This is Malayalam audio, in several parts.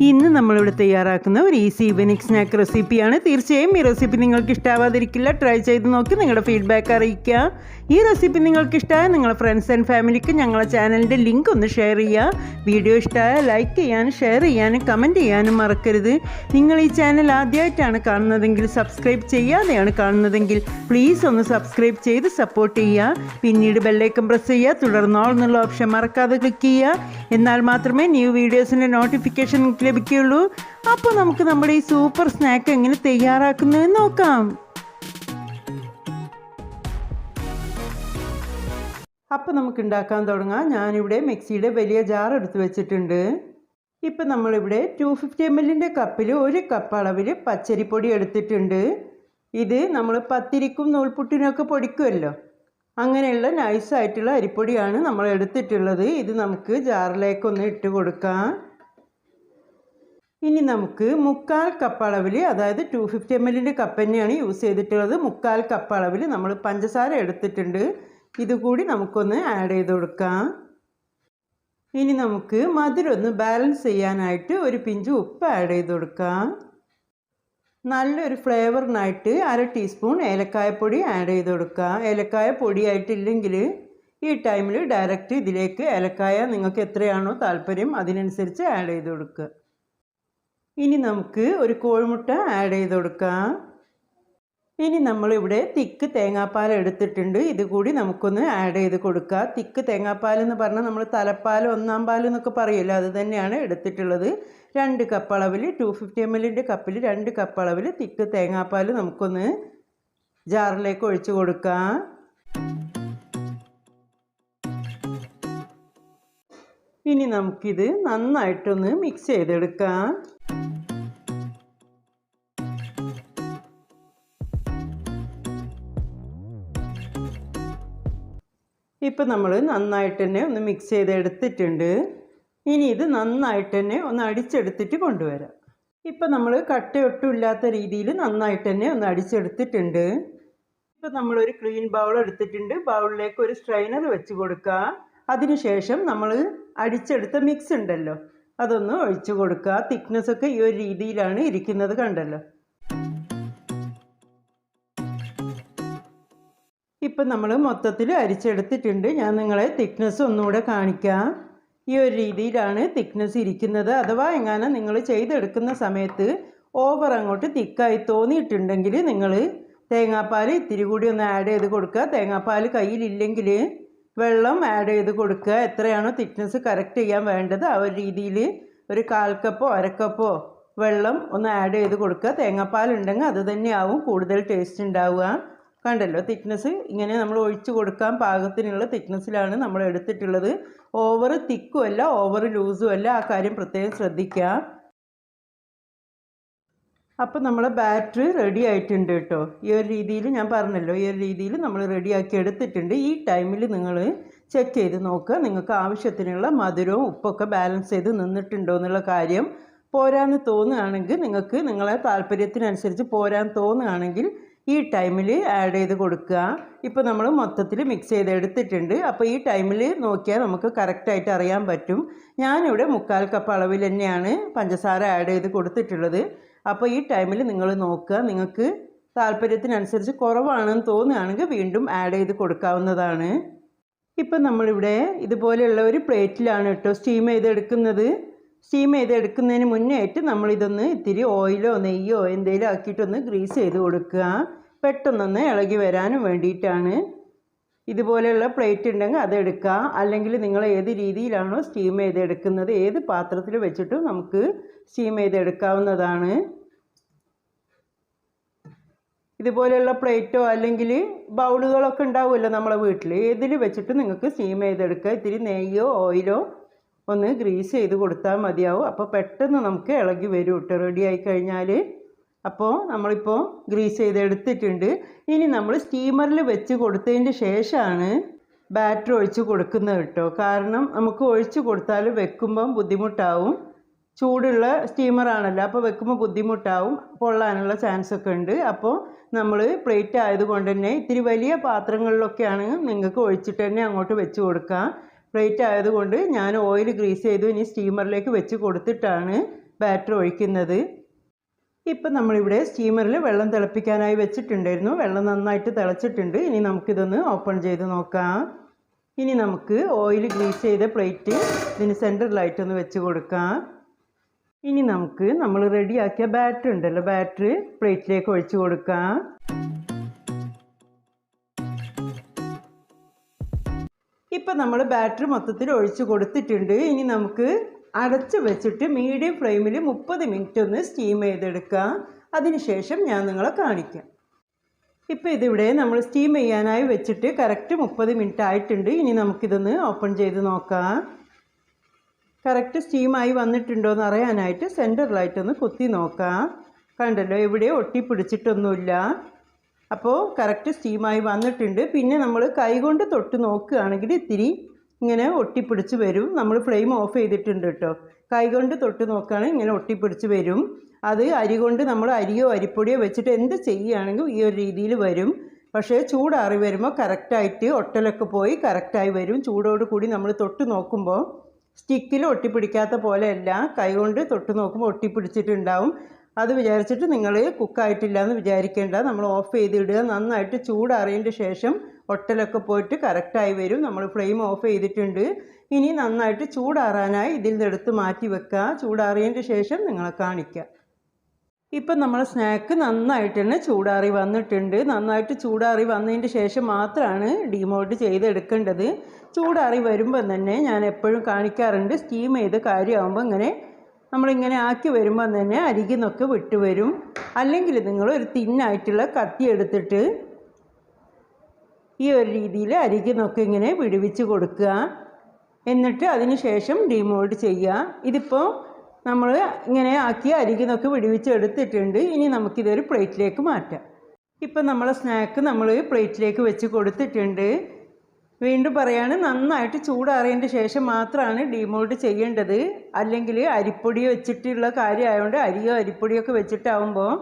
ഇന്ന് നമ്മളിവിടെ തയ്യാറാക്കുന്ന ഒരു ഈസി ഈവനിങ് സ്നാക്ക് റെസിപ്പിയാണ്. തീർച്ചയായും ഈ റെസിപ്പി നിങ്ങൾക്ക് ഇഷ്ടാവാതിരിക്കില്ല ട്രൈ ചെയ്ത് നോക്കി നിങ്ങളുടെ ഫീഡ്ബാക്ക് അറിയിക്കുക ഈ റെസിപ്പി നിങ്ങൾക്ക് ഇഷ്ടമായ നിങ്ങളുടെ ഫ്രണ്ട്സ് ആൻഡ് ഫാമിലിക്ക് ഞങ്ങളുടെ ചാനലിന്റെ ലിങ്ക് ഒന്ന് ഷെയർ ചെയ്യുക വീഡിയോ ഇഷ്ടമായ ലൈക്ക് ചെയ്യാനും ഷെയർ ചെയ്യാനും കമന്റ് ചെയ്യാനും മറക്കരുത്. നിങ്ങൾ ഈ ചാനൽ ആദ്യമായിട്ടാണ് കാണുന്നതെങ്കിൽ സബ്സ്ക്രൈബ് ചെയ്യാതെയാണ് കാണുന്നതെങ്കിൽ പ്ലീസ് ഒന്ന് സബ്സ്ക്രൈബ് ചെയ്ത് സപ്പോർട്ട് ചെയ്യുക പിന്നീട് ബെല്ലൈക്കൺ പ്രസ് ചെയ്യുക തുടർന്നോൾ എന്നുള്ള ഓപ്ഷൻ മറക്കാതെ ക്ലിക്ക് ചെയ്യുക എന്നാൽ മാത്രമേ ന്യൂ വീഡിയോസിന്റെ നോട്ടിഫിക്കേഷൻ ലഭിക്കുകയുള്ളൂ. അപ്പോൾ നമുക്ക് നമ്മുടെ ഈ സൂപ്പർ സ്നാക്ക് എങ്ങനെ തയ്യാറാക്കുന്നതെന്ന് നോക്കാം. അപ്പോൾ നമുക്ക് ഉണ്ടാക്കാൻ തുടങ്ങാം. ഞാനിവിടെ മിക്സിയുടെ വലിയ ജാർ എടുത്ത് വെച്ചിട്ടുണ്ട്. ഇപ്പം നമ്മളിവിടെ ടു ഫിഫ്റ്റി എം എല്ലിന്റെ കപ്പിൽ ഒരു കപ്പ് അളവിൽ പച്ചരിപ്പൊടി എടുത്തിട്ടുണ്ട്. ഇത് നമ്മൾ പത്തിരിക്കും നൂൽപുട്ടിനൊക്കെ പൊടിക്കുമല്ലോ. അങ്ങനെയുള്ള നൈസായിട്ടുള്ള അരിപ്പൊടിയാണ് നമ്മൾ എടുത്തിട്ടുള്ളത്. ഇത് നമുക്ക് ജാറിലേക്കൊന്ന് ഇട്ട് കൊടുക്കാം. ഇനി നമുക്ക് മുക്കാൽ കപ്പ് അളവിൽ അതായത് ടു ഫിഫ്റ്റി എം എല്ലിന്റെ കപ്പ് തന്നെയാണ് യൂസ് ചെയ്തിട്ടുള്ളത്. മുക്കാൽ കപ്പ് അളവിൽ നമ്മൾ പഞ്ചസാര എടുത്തിട്ടുണ്ട്. ഇതുകൂടി നമുക്കൊന്ന് ആഡ് ചെയ്ത് കൊടുക്കാം. ഇനി നമുക്ക് മധുരം ഒന്ന് ബാലൻസ് ചെയ്യാനായിട്ട് ഒരു പിഞ്ച് ഉപ്പ് ആഡ് ചെയ്ത് കൊടുക്കാം. നല്ലൊരു ഫ്ലേവറിനായിട്ട് അര ടീസ്പൂൺ ഏലക്കായപ്പൊടി ആഡ് ചെയ്ത് കൊടുക്കാം. ഏലക്കായ പൊടിയായിട്ടില്ലെങ്കിൽ ഈ ടൈമിൽ ഡയറക്റ്റ് ഇതിലേക്ക് ഏലക്കായ നിങ്ങൾക്ക് എത്രയാണോ താല്പര്യം അതിനനുസരിച്ച് ആഡ് ചെയ്ത് കൊടുക്കുക. ഇനി നമുക്ക് ഒരു കോഴിമുട്ട ആഡ് ചെയ്ത് കൊടുക്കാം. ഇനി നമ്മളിവിടെ തിക്ക് തേങ്ങാപ്പാൽ എടുത്തിട്ടുണ്ട്. ഇത് കൂടി നമുക്കൊന്ന് ആഡ് ചെയ്ത് കൊടുക്കുക തിക്ക് തേങ്ങാപ്പാൽ എന്ന് പറഞ്ഞാൽ നമ്മൾ തലപ്പാൽ ഒന്നാം പാൽ എന്നൊക്കെ പറയുമല്ലോ അത് തന്നെയാണ് എടുത്തിട്ടുള്ളത്. രണ്ട് കപ്പ് അളവിൽ ടു ഫിഫ്റ്റി എം എല്ലിന്റെ കപ്പിൽ രണ്ട് കപ്പ് അളവിൽ തിക്ക് തേങ്ങാപ്പാൽ നമുക്കൊന്ന് ജാറിലേക്ക് ഒഴിച്ചു കൊടുക്കാം. ഇനി നമുക്കിത് നന്നായിട്ടൊന്ന് മിക്സ് ചെയ്തെടുക്കാം. ഇപ്പം നമ്മൾ നന്നായിട്ട് തന്നെ ഒന്ന് മിക്സ് ചെയ്തെടുത്തിട്ടുണ്ട്. ഇനി ഇത് നന്നായിട്ട് തന്നെ ഒന്ന് അടിച്ചെടുത്തിട്ട് കൊണ്ടുവരാം. ഇപ്പം നമ്മൾ കട്ടയൊട്ടും ഇല്ലാത്ത രീതിയിൽ നന്നായിട്ട് തന്നെ ഒന്ന് അടിച്ചെടുത്തിട്ടുണ്ട്. ഇപ്പം നമ്മളൊരു ക്ലീൻ ബൗൾ എടുത്തിട്ടുണ്ട്. ബൗളിലേക്ക് ഒരു സ്ട്രെയിനർ വെച്ച് കൊടുക്കുക. അതിനുശേഷം നമ്മൾ അടിച്ചെടുത്ത മിക്സ് ഉണ്ടല്ലോ. അതൊന്ന് ഒഴിച്ചു കൊടുക്കുക. തിക്നെസ്സൊക്കെ ഈ ഒരു രീതിയിലാണ് ഇരിക്കുന്നത് കണ്ടല്ലോ. ഇപ്പം നമ്മൾ മൊത്തത്തിൽ അരിച്ചെടുത്തിട്ടുണ്ട്. ഞാൻ നിങ്ങളെ തിക്നെസ് ഒന്നുകൂടെ കാണിക്കാം. ഈ ഒരു രീതിയിലാണ് തിക്നെസ് ഇരിക്കുന്നത്. അഥവാ എങ്ങാനും നിങ്ങൾ ചെയ്തെടുക്കുന്ന സമയത്ത് ഓവർ അങ്ങോട്ട് തിക്കായി തോന്നിയിട്ടുണ്ടെങ്കിൽ നിങ്ങൾ തേങ്ങാപ്പാൽ ഇത്തിരി കൂടി ഒന്ന് ആഡ് ചെയ്ത് കൊടുക്കുക. തേങ്ങാപ്പാൽ കയ്യിലില്ലെങ്കിൽ വെള്ളം ആഡ് ചെയ്ത് കൊടുക്കുക. എത്രയാണോ തിക്നെസ് കറക്റ്റ് ചെയ്യാൻ വേണ്ടത് ആ ഒരു രീതിയിൽ ഒരു കാൽ കപ്പോ അരക്കപ്പോ വെള്ളം ഒന്ന് ആഡ് ചെയ്ത് കൊടുക്കുക. തേങ്ങാപ്പാൽ ഉണ്ടെങ്കിൽ അത് തന്നെയാവും. കൂടുതൽ ടേസ്റ്റ് ഉണ്ടാവുക. കണ്ടല്ലോ തിക്നെസ് ഇങ്ങനെ നമ്മൾ ഒഴിച്ചു കൊടുക്കാൻ പാകത്തിനുള്ള തിക്നെസ്സിലാണ് നമ്മൾ എടുത്തിട്ടുള്ളത്. ഓവർ തിക്കും അല്ല ഓവർ ലൂസും അല്ല ആ കാര്യം പ്രത്യേകം ശ്രദ്ധിക്കുക അപ്പോൾ നമ്മളെ ബാറ്ററി റെഡി ആയിട്ടുണ്ട് കേട്ടോ. ഈ ഒരു രീതിയിൽ ഞാൻ പറഞ്ഞല്ലോ ഈ ഒരു രീതിയിൽ നമ്മൾ റെഡിയാക്കി എടുത്തിട്ടുണ്ട്. ഈ ടൈമിൽ നിങ്ങൾ ചെക്ക് ചെയ്ത് നോക്കുക. നിങ്ങൾക്ക് ആവശ്യത്തിനുള്ള മധുരവും ഉപ്പൊക്കെ ബാലൻസ് ചെയ്ത് നിന്നിട്ടുണ്ടോ എന്നുള്ള കാര്യം പോരാന്ന് തോന്നുകയാണെങ്കിൽ നിങ്ങൾക്ക് നിങ്ങളെ താല്പര്യത്തിനനുസരിച്ച് പോരാൻ തോന്നുകയാണെങ്കിൽ ഈ ടൈമിൽ ആഡ് ചെയ്ത് കൊടുക്കുക. ഇപ്പോൾ നമ്മൾ മൊത്തത്തിൽ മിക്സ് ചെയ്ത് എടുത്തിട്ടുണ്ട്. അപ്പോൾ ഈ ടൈമിൽ നോക്കിയാൽ നമുക്ക് കറക്റ്റായിട്ട് അറിയാൻ പറ്റും. ഞാനിവിടെ മുക്കാൽ കപ്പ് അളവിൽ തന്നെയാണ് പഞ്ചസാര ആഡ് ചെയ്ത് കൊടുത്തിട്ടുള്ളത്. അപ്പോൾ ഈ ടൈമിൽ നിങ്ങൾ നോക്കുക. നിങ്ങൾക്ക് താല്പര്യത്തിനനുസരിച്ച് കുറവാണെന്ന് തോന്നുകയാണെങ്കിൽ വീണ്ടും ആഡ് ചെയ്ത് കൊടുക്കാവുന്നതാണ്. ഇപ്പം നമ്മളിവിടെ ഇതുപോലെയുള്ള ഒരു പ്ലേറ്റിലാണ് കേട്ടോ സ്റ്റീം ചെയ്തെടുക്കുന്നത്. സ്റ്റീം ചെയ്തെടുക്കുന്നതിന് മുന്നേ ആയിട്ട് നമ്മളിതൊന്ന് ഇത്തിരി ഓയിലോ നെയ്യോ എന്തെങ്കിലും ആക്കിയിട്ടൊന്ന് ഗ്രീസ് ചെയ്ത് കൊടുക്കുക. പെട്ടെന്നൊന്ന് ഇളകി വരാനും വേണ്ടിയിട്ടാണ്. ഇതുപോലെയുള്ള പ്ലേറ്റ് ഉണ്ടെങ്കിൽ അതെടുക്കുക അല്ലെങ്കിൽ നിങ്ങൾ ഏത് രീതിയിലാണോ സ്റ്റീം ചെയ്തെടുക്കുന്നത് ഏത് പാത്രത്തിൽ വെച്ചിട്ടും നമുക്ക് സ്റ്റീം ചെയ്തെടുക്കാവുന്നതാണ് ഇതുപോലെയുള്ള പ്ലേറ്റോ അല്ലെങ്കിൽ ബൗളുകളൊക്കെ ഉണ്ടാവുമല്ലോ നമ്മളെ വീട്ടിൽ ഏതിൽ വെച്ചിട്ട് നിങ്ങൾക്ക് സ്റ്റീം ചെയ്തെടുക്കുക. ഇത്തിരി നെയ്യോ ഓയിലോ ഒന്ന് ഗ്രീസ് ചെയ്ത് കൊടുത്താൽ മതിയാവും. അപ്പോൾ പെട്ടെന്ന് നമുക്ക് ഇളകി വരും കേട്ടോ റെഡി ആയി കഴിഞ്ഞാൽ അപ്പോൾ നമ്മളിപ്പോൾ ഗ്രീസ് ചെയ്ത് എടുത്തിട്ടുണ്ട്. ഇനി നമ്മൾ സ്റ്റീമറിൽ വെച്ച് കൊടുത്തതിന്റെ ശേഷമാണ് ബാറ്റർ ഒഴിച്ച് കൊടുക്കുന്നത് കേട്ടോ കാരണം നമുക്ക് ഒഴിച്ച് കൊടുത്താൽ വെക്കുമ്പം ബുദ്ധിമുട്ടാവും. ചൂടുള്ള സ്റ്റീമറാണല്ലോ അപ്പോൾ വെക്കുമ്പോൾ ബുദ്ധിമുട്ടാവും. പൊള്ളാനുള്ള ചാൻസ് ഒക്കെ ഉണ്ട്. അപ്പോൾ നമ്മൾ പ്ലേറ്റ് ആയതുകൊണ്ട് തന്നെ ഇത്തിരി വലിയ പാത്രങ്ങളിലൊക്കെയാണ് നിങ്ങൾക്ക് ഒഴിച്ചിട്ട് തന്നെ അങ്ങോട്ട് വെച്ച് കൊടുക്കാം. പ്ലേറ്റ് ആയതുകൊണ്ട് ഞാൻ ഓയിൽ ഗ്രീസ് ചെയ്തു. ഇനി സ്റ്റീമറിലേക്ക് വെച്ച് കൊടുത്തിട്ടാണ് ബാറ്റർ ഒഴിക്കുന്നത്. ഇപ്പം നമ്മളിവിടെ സ്റ്റീമറിൽ വെള്ളം തിളപ്പിക്കാനായി വെച്ചിട്ടുണ്ടായിരുന്നു. വെള്ളം നന്നായിട്ട് തിളച്ചിട്ടുണ്ട്. ഇനി നമുക്കിതൊന്ന് ഓപ്പൺ ചെയ്ത് നോക്കാം. ഇനി നമുക്ക് ഓയിൽ ഗ്രീസ് ചെയ്ത പ്ലേറ്റ് ഇതിന് സെന്ററിലായിട്ടൊന്ന് വെച്ച് കൊടുക്കാം. ഇനി നമുക്ക് നമ്മൾ റെഡിയാക്കിയ ബാറ്റർ ഉണ്ടല്ലോ. ബാറ്റർ പ്ലേറ്റിലേക്ക് ഒഴിച്ചു കൊടുക്കാം. ഇപ്പം നമ്മൾ ബാറ്ററി മൊത്തത്തിൽ ഒഴിച്ച് കൊടുത്തിട്ടുണ്ട്. ഇനി നമുക്ക് അടച്ച് വെച്ചിട്ട് മീഡിയം ഫ്ലെയിമിൽ മുപ്പത് മിനിറ്റ് ഒന്ന് സ്റ്റീം ചെയ്തെടുക്കാം. അതിനുശേഷം ഞാൻ നിങ്ങളെ കാണിക്കാം. ഇപ്പോൾ ഇതിവിടെ നമ്മൾ സ്റ്റീം ചെയ്യാനായി വെച്ചിട്ട് കറക്റ്റ് മുപ്പത് മിനിറ്റ് ആയിട്ടുണ്ട്. ഇനി നമുക്കിതൊന്ന് ഓപ്പൺ ചെയ്ത് നോക്കാം. കറക്റ്റ് സ്റ്റീമായി വന്നിട്ടുണ്ടോ എന്ന് അറിയാനായിട്ട് സെന്ററിലായിട്ടൊന്ന് കുത്തി നോക്കാം. കണ്ടല്ലോ ഇവിടെ ഒട്ടിപ്പിടിച്ചിട്ടൊന്നുമില്ല. അപ്പോൾ കറക്റ്റ് സ്റ്റീമായി വന്നിട്ടുണ്ട്. പിന്നെ നമ്മൾ കൈകൊണ്ട് തൊട്ട് നോക്കുകയാണെങ്കിൽ ഇത്തിരി ഇങ്ങനെ ഒട്ടിപ്പിടിച്ച് വരും. നമ്മൾ ഫ്ലെയിം ഓഫ് ചെയ്തിട്ടുണ്ട് കേട്ടോ കൈകൊണ്ട് തൊട്ട് നോക്കുകയാണെങ്കിൽ ഇങ്ങനെ ഒട്ടിപ്പിടിച്ച് വരും. അത് അരി കൊണ്ട് നമ്മൾ അരിയോ അരിപ്പൊടിയോ വെച്ചിട്ട് എന്ത് ചെയ്യുകയാണെങ്കിൽ ഈ ഒരു രീതിയിൽ വരും. പക്ഷേ ചൂടാറി വരുമ്പോൾ കറക്റ്റായിട്ട് ഒട്ടലൊക്കെ പോയി കറക്റ്റായി വരും. ചൂടോട് കൂടി നമ്മൾ തൊട്ട് നോക്കുമ്പോൾ സ്റ്റിക്കിൽ ഒട്ടിപ്പിടിക്കാത്ത പോലെയല്ല കൈകൊണ്ട് തൊട്ട് നോക്കുമ്പോൾ ഒട്ടിപ്പിടിച്ചിട്ടുണ്ടാവും. അത് വിചാരിച്ചിട്ട് നിങ്ങൾ കുക്കായിട്ടില്ല എന്ന് വിചാരിക്കേണ്ട. നമ്മൾ ഓഫ് ചെയ്തിടുക. നന്നായിട്ട് ചൂടാറിയതിന്റെ ശേഷം ഒട്ടലൊക്കെ പോയിട്ട് കറക്റ്റായി വരും. നമ്മൾ ഫ്ലെയിം ഓഫ് ചെയ്തിട്ടുണ്ട്. ഇനി നന്നായിട്ട് ചൂടാറാനായി ഇതിൽ നിന്ന് എടുത്ത് മാറ്റി വെക്കുക. ചൂടാറിയതിന്റെ ശേഷം നിങ്ങളെ കാണിക്കാം ഇപ്പം നമ്മൾ സ്നാക്ക് നന്നായിട്ട് തന്നെ ചൂടാറി വന്നിട്ടുണ്ട്. നന്നായിട്ട് ചൂടാറി വന്നതിന്റെ ശേഷം മാത്രമാണ് ഡിമോൾഡ് ചെയ്തെടുക്കേണ്ടത്. ചൂടാറി വരുമ്പം തന്നെ ഞാൻ എപ്പോഴും കാണിക്കാറുണ്ട്. സ്റ്റീം ചെയ്ത് കാര്യമാകുമ്പോൾ ഇങ്ങനെ നമ്മളിങ്ങനെ ആക്കി വരുമ്പോൾ തന്നെ അരികിന്നൊക്കെ വിട്ട് വരും. അല്ലെങ്കിൽ നിങ്ങൾ ഒരു തിന്നായിട്ടുള്ള കത്തി എടുത്തിട്ട് ഈ ഒരു രീതിയിൽ അരികിന്നൊക്കെ ഇങ്ങനെ വിടുവിച്ച് കൊടുക്കുക. എന്നിട്ട് അതിന് ശേഷം ഡിമോൾഡ് ചെയ്യുക. ഇതിപ്പോൾ നമ്മൾ ഇങ്ങനെ ആക്കി അരികിന്നൊക്കെ വിടുവിച്ച് എടുത്തിട്ടുണ്ട്. ഇനി നമുക്കിതൊരു പ്ലേറ്റിലേക്ക് മാറ്റാം. ഇപ്പം നമ്മളെ സ്നാക്ക് നമ്മൾ പ്ലേറ്റിലേക്ക് വെച്ച് കൊടുത്തിട്ടുണ്ട്. വീണ്ടും പറയാണ് നന്നായിട്ട് ചൂടാറിയതിന്റെ ശേഷം മാത്രമാണ് ഡീമോൾഡ് ചെയ്യേണ്ടത്. അല്ലെങ്കിൽ അരിപ്പൊടി വെച്ചിട്ടുള്ള കാര്യമായതുകൊണ്ട് അരിയോ അരിപ്പൊടിയോ ഒക്കെ വെച്ചിട്ടാവുമ്പോൾ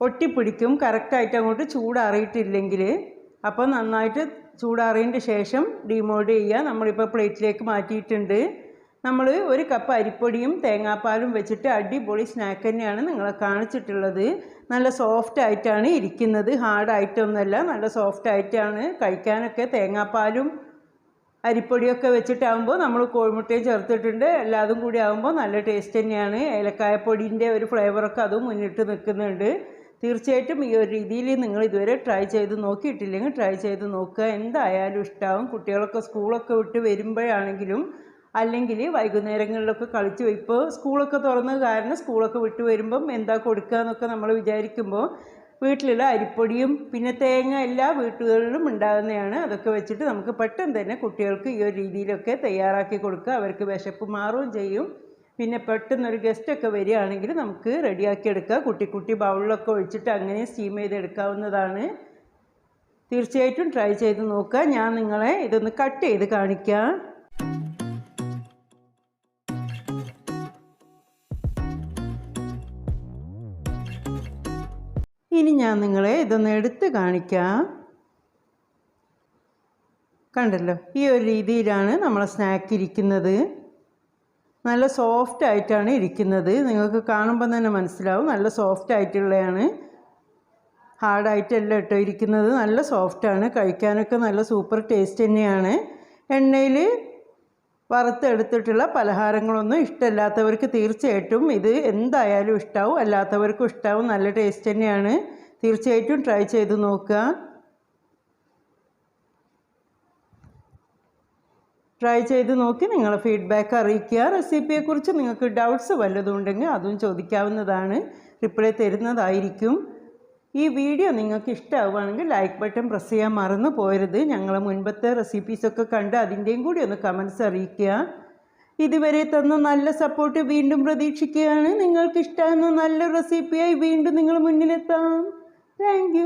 ഒട്ടിപ്പിടിക്കും. കറക്റ്റായിട്ട് അങ്ങോട്ട് ചൂടാറിയിട്ടില്ലെങ്കിൽ. അപ്പോൾ നന്നായിട്ട് ചൂടാറിയതിന്റെ ശേഷം ഡീമോൾഡ് ചെയ്യുക നമ്മളിപ്പോൾ പ്ലേറ്റിലേക്ക് മാറ്റിയിട്ടുണ്ട്. നമ്മൾ ഒരു കപ്പ് അരിപ്പൊടിയും തേങ്ങാപ്പാലും വെച്ചിട്ട് അടിപൊളി സ്നാക്ക് തന്നെയാണ് നിങ്ങളെ കാണിച്ചിട്ടുള്ളത്. നല്ല സോഫ്റ്റ് ആയിട്ടാണ് ഇരിക്കുന്നത്. ഹാർഡായിട്ടൊന്നുമല്ല നല്ല സോഫ്റ്റ് ആയിട്ടാണ് കഴിക്കാനൊക്കെ തേങ്ങാപ്പാലും അരിപ്പൊടിയൊക്കെ വെച്ചിട്ടാകുമ്പോൾ നമ്മൾ കോഴിമുട്ടയും ചേർത്തിട്ടുണ്ട്. എല്ലാതും കൂടി ആകുമ്പോൾ നല്ല ടേസ്റ്റ് തന്നെയാണ്. ഏലക്കായപ്പൊടിന്റെ ഒരു ഫ്ലേവറൊക്കെ അതും മുന്നിട്ട് നിൽക്കുന്നുണ്ട്. തീർച്ചയായിട്ടും ഈ ഒരു രീതിയിൽ നിങ്ങൾ ഇതുവരെ ട്രൈ ചെയ്ത് നോക്കിയിട്ടില്ലെങ്കിൽ ട്രൈ ചെയ്ത് നോക്കുക. എന്തായാലും ഇഷ്ടമാവും കുട്ടികളൊക്കെ സ്കൂളൊക്കെ വിട്ട് വരുമ്പോഴാണെങ്കിലും അല്ലെങ്കിൽ വൈകുന്നേരങ്ങളിലൊക്കെ കളിച്ച്. ഇപ്പോൾ സ്കൂളൊക്കെ തുറന്നത് കാരണം സ്കൂളൊക്കെ വിട്ടു വരുമ്പം എന്താ കൊടുക്കുക എന്നൊക്കെ നമ്മൾ വിചാരിക്കുമ്പോൾ വീട്ടിലുള്ള അരിപ്പൊടിയും പിന്നെ തേങ്ങ എല്ലാ വീട്ടുകളിലും ഉണ്ടാകുന്നതാണ്. അതൊക്കെ വെച്ചിട്ട് നമുക്ക് പെട്ടെന്ന് തന്നെ കുട്ടികൾക്ക് ഈ ഒരു രീതിയിലൊക്കെ തയ്യാറാക്കി കൊടുക്കുക. അവർക്ക് വിശപ്പ് മാറുകയും ചെയ്യും. പിന്നെ പെട്ടെന്നൊരു ഗസ്റ്റൊക്കെ വരികയാണെങ്കിൽ നമുക്ക് റെഡിയാക്കി എടുക്കുക. കുട്ടി കുട്ടി ബൗളിലൊക്കെ ഒഴിച്ചിട്ട് അങ്ങനെ സ്റ്റീം ചെയ്തെടുക്കാവുന്നതാണ്. തീർച്ചയായിട്ടും ട്രൈ ചെയ്ത് നോക്കുക. ഞാൻ നിങ്ങളെ ഇതൊന്ന് കട്ട് ചെയ്ത് കാണിക്കാം. ഇനി ഞാൻ നിങ്ങളെ ഇതൊന്ന് എടുത്ത് കാണിക്കാം. കണ്ടല്ലോ ഈ ഒരു രീതിയിലാണ് നമ്മളെ സ്നാക്ക് ഇരിക്കുന്നത്. നല്ല സോഫ്റ്റ് ആയിട്ടാണ് ഇരിക്കുന്നത്. നിങ്ങൾക്ക് കാണുമ്പോൾ തന്നെ മനസ്സിലാവും നല്ല സോഫ്റ്റ് ആയിട്ടുള്ളതാണ് ഹാർഡായിട്ടല്ല കേട്ടോ ഇരിക്കുന്നത്. നല്ല സോഫ്റ്റാണ് കഴിക്കാനൊക്കെ നല്ല സൂപ്പർ ടേസ്റ്റ് തന്നെയാണ്. എണ്ണയിൽ വറുത്തെടുത്തിട്ടുള്ള പലഹാരങ്ങളൊന്നും ഇഷ്ടമല്ലാത്തവർക്ക് തീർച്ചയായിട്ടും ഇത് എന്തായാലും ഇഷ്ടാവും അല്ലാത്തവർക്കും ഇഷ്ടാവും. നല്ല ടേസ്റ്റ് തന്നെയാണ്. തീർച്ചയായിട്ടും ട്രൈ ചെയ്ത് നോക്കുക. ട്രൈ ചെയ്ത് നോക്കി നിങ്ങളെ ഫീഡ്ബാക്ക് അറിയിക്കുക. റെസിപ്പിയെക്കുറിച്ച് നിങ്ങൾക്ക് ഡൗട്ട്സ് വല്ലതും ഉണ്ടെങ്കിൽ അതും ചോദിക്കാവുന്നതാണ്. റിപ്ലൈ തരുന്നതായിരിക്കും. ഈ വീഡിയോ നിങ്ങൾക്ക് ഇഷ്ടമാവുകയാണെങ്കിൽ ലൈക്ക് ബട്ടൺ പ്രസ് ചെയ്യാൻ മറന്നു പോയരുത് ഞങ്ങൾ മുൻപത്തെ റെസിപ്പീസൊക്കെ കണ്ട് അതിന്റെയും കൂടി ഒന്ന് കമൻസ് അറിയിക്കുക. ഇതുവരെ തന്ന നല്ല സപ്പോർട്ട് വീണ്ടും പ്രതീക്ഷിക്കുകയാണ്. നിങ്ങൾക്ക് ഇഷ്ടമാകുന്ന നല്ല റെസിപ്പിയായി വീണ്ടും നിങ്ങൾ മുന്നിലെത്താം. താങ്ക്